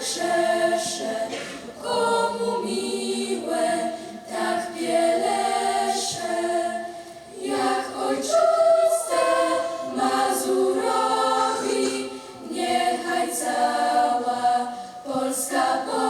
grzesze, komu miłe, tak pielesze, jak ojczyste Mazurowi, niechaj cała Polska Polska.